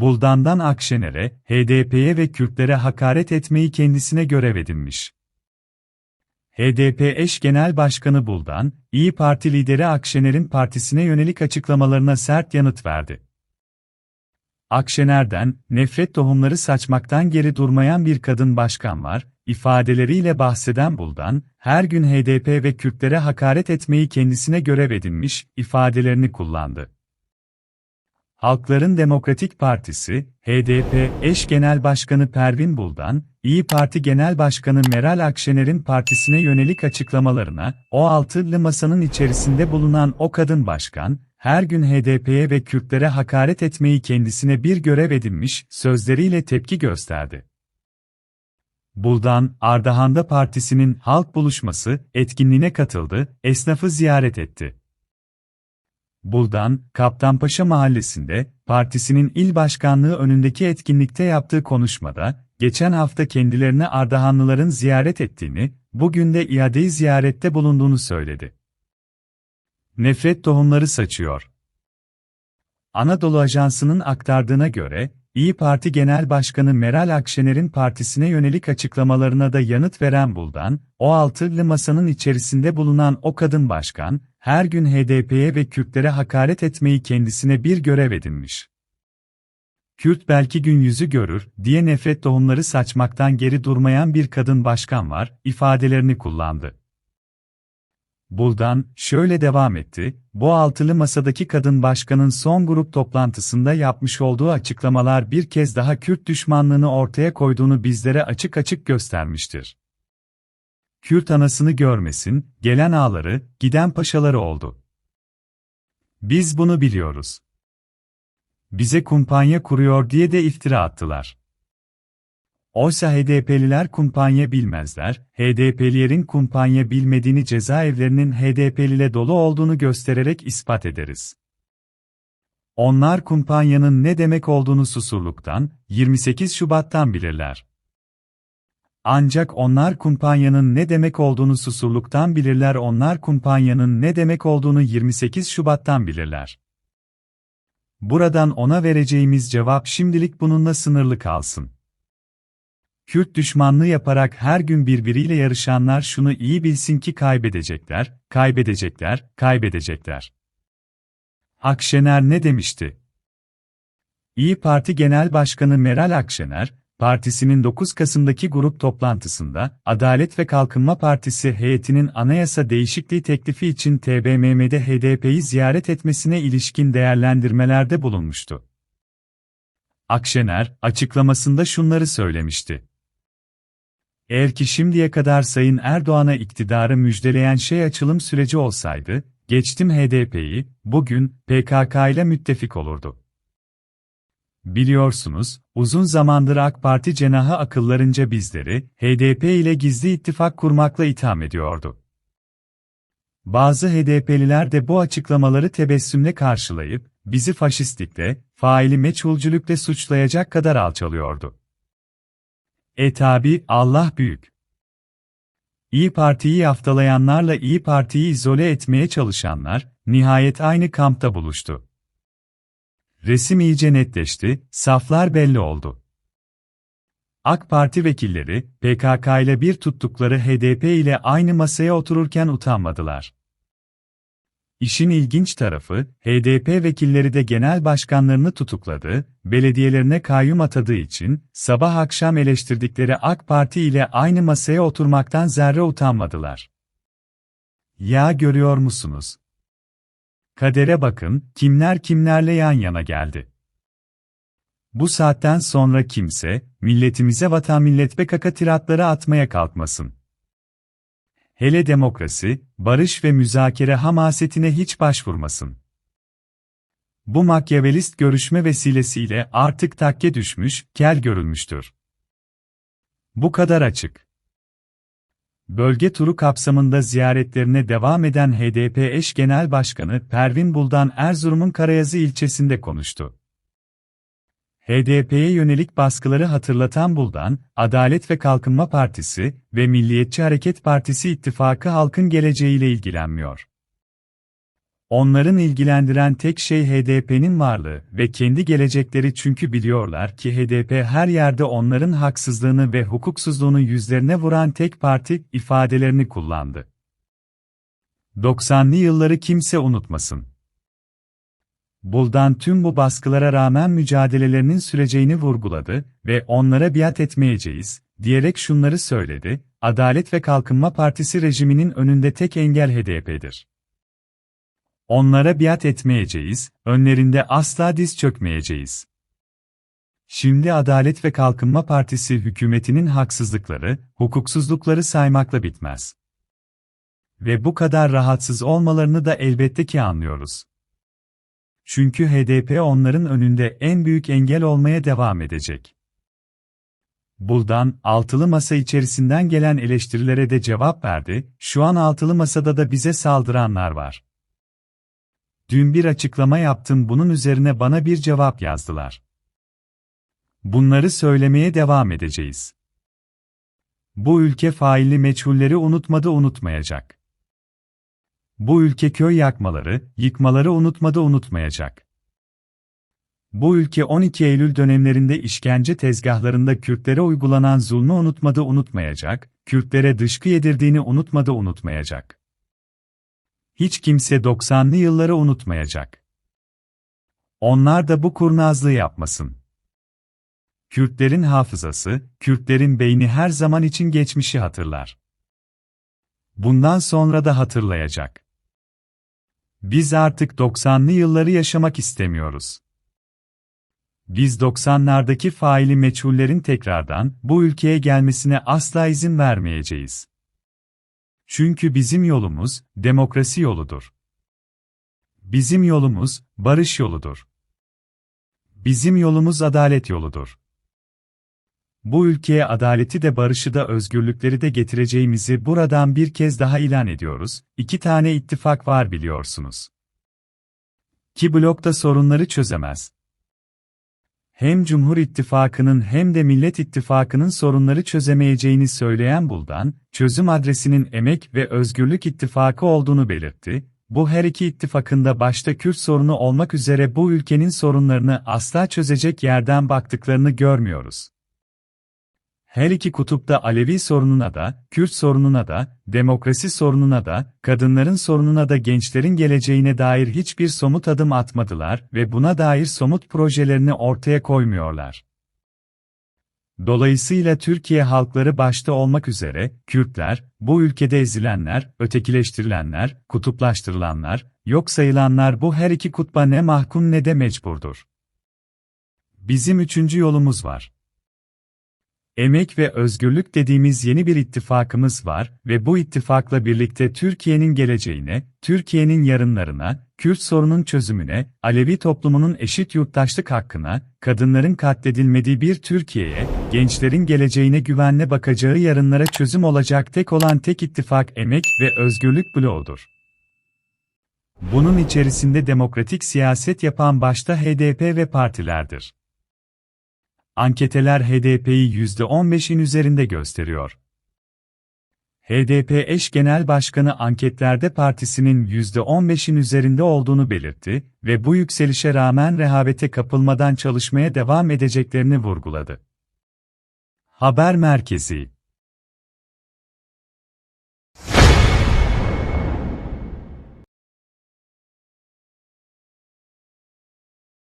Buldan'dan Akşener'e, HDP'ye ve Kürtlere hakaret etmeyi kendisine görev edinmiş. HDP eş genel başkanı Buldan, İyi Parti lideri Akşener'in partisine yönelik açıklamalarına sert yanıt verdi. Akşener'den, nefret tohumları saçmaktan geri durmayan bir kadın başkan var, ifadeleriyle bahseden Buldan, her gün HDP ve Kürtlere hakaret etmeyi kendisine görev edinmiş, ifadelerini kullandı. Halkların Demokratik Partisi, HDP, eş genel başkanı Pervin Buldan, İyi Parti Genel Başkanı Meral Akşener'in partisine yönelik açıklamalarına, o altılı masanın içerisinde bulunan o kadın başkan, her gün HDP'ye ve Kürtlere hakaret etmeyi kendisine bir görev edinmiş, sözleriyle tepki gösterdi. Buldan, Ardahan'da partisinin halk buluşması etkinliğine katıldı, esnafı ziyaret etti. Buldan, Kaptanpaşa Mahallesi'nde, partisinin il başkanlığı önündeki etkinlikte yaptığı konuşmada, geçen hafta kendilerini Ardahanlıların ziyaret ettiğini, bugün de iadeyi ziyarette bulunduğunu söyledi. Nefret tohumları saçıyor. Anadolu Ajansı'nın aktardığına göre, İyi Parti Genel Başkanı Meral Akşener'in partisine yönelik açıklamalarına da yanıt veren Buldan, o altılı masanın içerisinde bulunan o kadın başkan, her gün HDP'ye ve Kürtlere hakaret etmeyi kendisine bir görev edinmiş. Kürt belki gün yüzü görür diye nefret tohumları saçmaktan geri durmayan bir kadın başkan var, ifadelerini kullandı. Buldan, şöyle devam etti, bu altılı masadaki kadın başkanın son grup toplantısında yapmış olduğu açıklamalar bir kez daha Kürt düşmanlığını ortaya koyduğunu bizlere açık açık göstermiştir. Kürt anasını görmesin, gelen ağları, giden paşaları oldu. Biz bunu biliyoruz. Bize kumpanya kuruyor diye de iftira attılar. Oysa HDP'liler kumpanya bilmezler, HDP'lilerin kumpanya bilmediğini cezaevlerinin HDP'lile dolu olduğunu göstererek ispat ederiz. Onlar kumpanyanın ne demek olduğunu susurluktan, 28 Şubat'tan bilirler. Ancak onlar kumpanyanın ne demek olduğunu susurluktan bilirler onlar kumpanyanın ne demek olduğunu 28 Şubat'tan bilirler. Buradan ona vereceğimiz cevap şimdilik bununla sınırlı kalsın. Kürt düşmanlığı yaparak her gün birbiriyle yarışanlar şunu iyi bilsin ki kaybedecekler, kaybedecekler, kaybedecekler. Akşener ne demişti? İyi Parti Genel Başkanı Meral Akşener, partisinin 9 Kasım'daki grup toplantısında, Adalet ve Kalkınma Partisi heyetinin anayasa değişikliği teklifi için TBMM'de HDP'yi ziyaret etmesine ilişkin değerlendirmelerde bulunmuştu. Akşener, açıklamasında şunları söylemişti. Eğer ki şimdiye kadar Sayın Erdoğan'a iktidarı müjdeleyen şey açılım süreci olsaydı, geçtim HDP'yi, bugün PKK ile müttefik olurdu. Biliyorsunuz, uzun zamandır AK Parti cenahı akıllarınca bizleri, HDP ile gizli ittifak kurmakla itham ediyordu. Bazı HDP'liler de bu açıklamaları tebessümle karşılayıp, bizi faşistlikle, faili meçhulcülükle suçlayacak kadar alçalıyordu. E tabi, Allah büyük. İyi Parti'yi yaftalayanlarla İyi Parti'yi izole etmeye çalışanlar, nihayet aynı kampta buluştu. Resim iyice netleşti, saflar belli oldu. AK Parti vekilleri, PKK ile bir tuttukları HDP ile aynı masaya otururken utanmadılar. İşin ilginç tarafı, HDP vekilleri de genel başkanlarını tutukladı, belediyelerine kayyum atadığı için, sabah akşam eleştirdikleri AK Parti ile aynı masaya oturmaktan zerre utanmadılar. Ya görüyor musunuz? Kadere bakın, kimler kimlerle yan yana geldi. Bu saatten sonra kimse, milletimize vatan millet bekaka tiratları atmaya kalkmasın. Hele demokrasi, barış ve müzakere hamasetine hiç başvurmasın. Bu makyavelist görüşme vesilesiyle artık takke düşmüş, kel görülmüştür. Bu kadar açık. Bölge turu kapsamında ziyaretlerine devam eden HDP eş genel başkanı Pervin Buldan Erzurum'un Karayazı ilçesinde konuştu. HDP'ye yönelik baskıları hatırlatan Buldan, Adalet ve Kalkınma Partisi ve Milliyetçi Hareket Partisi ittifakı halkın geleceğiyle ilgilenmiyor. Onların ilgilendiren tek şey HDP'nin varlığı ve kendi gelecekleri çünkü biliyorlar ki HDP her yerde onların haksızlığını ve hukuksuzluğunu yüzlerine vuran tek parti ifadelerini kullandı. 90'lı yılları kimse unutmasın. Buldan tüm bu baskılara rağmen mücadelelerinin süreceğini vurguladı ve onlara biat etmeyeceğiz, diyerek şunları söyledi, Adalet ve Kalkınma Partisi rejiminin önünde tek engel HDP'dir. Onlara biat etmeyeceğiz, önlerinde asla diz çökmeyeceğiz. Şimdi Adalet ve Kalkınma Partisi hükümetinin haksızlıkları, hukuksuzlukları saymakla bitmez. Ve bu kadar rahatsız olmalarını da elbette ki anlıyoruz. Çünkü HDP onların önünde en büyük engel olmaya devam edecek. Buldan, altılı masa içerisinden gelen eleştirilere de cevap verdi, şu an altılı masada da bize saldıranlar var. Dün bir açıklama yaptım bunun üzerine bana bir cevap yazdılar. Bunları söylemeye devam edeceğiz. Bu ülke failli meçhulleri unutmadı unutmayacak. Bu ülke köy yakmaları, yıkmaları unutmadı unutmayacak. Bu ülke 12 Eylül dönemlerinde işkence tezgahlarında Kürtlere uygulanan zulmü unutmadı unutmayacak, Kürtlere dışkı yedirdiğini unutmadı unutmayacak. Hiç kimse 90'lı yılları unutmayacak. Onlar da bu kurnazlığı yapmasın. Kürtlerin hafızası, Kürtlerin beyni her zaman için geçmişi hatırlar. Bundan sonra da hatırlayacak. Biz artık 90'lı yılları yaşamak istemiyoruz. Biz 90'lardaki faili meçhullerin tekrardan bu ülkeye gelmesine asla izin vermeyeceğiz. Çünkü bizim yolumuz demokrasi yoludur. Bizim yolumuz barış yoludur. Bizim yolumuz adalet yoludur. Bu ülkeye adaleti de barışı da özgürlükleri de getireceğimizi buradan bir kez daha ilan ediyoruz. İki tane ittifak var biliyorsunuz. Ki blokta sorunları çözemez. Hem Cumhur İttifakı'nın hem de Millet İttifakı'nın sorunları çözemeyeceğini söyleyen Buldan, çözüm adresinin Emek ve Özgürlük İttifakı olduğunu belirtti. Bu her iki ittifakında başta Kürt sorunu olmak üzere bu ülkenin sorunlarını asla çözecek yerden baktıklarını görmüyoruz. Her iki kutupta Alevi sorununa da, Kürt sorununa da, demokrasi sorununa da, kadınların sorununa da gençlerin geleceğine dair hiçbir somut adım atmadılar ve buna dair somut projelerini ortaya koymuyorlar. Dolayısıyla Türkiye halkları başta olmak üzere, Kürtler, bu ülkede ezilenler, ötekileştirilenler, kutuplaştırılanlar, yok sayılanlar bu her iki kutba ne mahkum ne de mecburdur. Bizim üçüncü yolumuz var. Emek ve özgürlük dediğimiz yeni bir ittifakımız var ve bu ittifakla birlikte Türkiye'nin geleceğine, Türkiye'nin yarınlarına, Kürt sorunun çözümüne, Alevi toplumunun eşit yurttaşlık hakkına, kadınların katledilmediği bir Türkiye'ye, gençlerin geleceğine güvenle bakacağı yarınlara çözüm olacak tek olan tek ittifak Emek ve Özgürlük bloğudur. Bunun içerisinde demokratik siyaset yapan başta HDP ve partilerdir. Anketeler HDP'yi %15'in üzerinde gösteriyor. HDP eş genel başkanı anketlerde partisinin %15'in üzerinde olduğunu belirtti ve bu yükselişe rağmen rehavete kapılmadan çalışmaya devam edeceklerini vurguladı. Haber Merkezi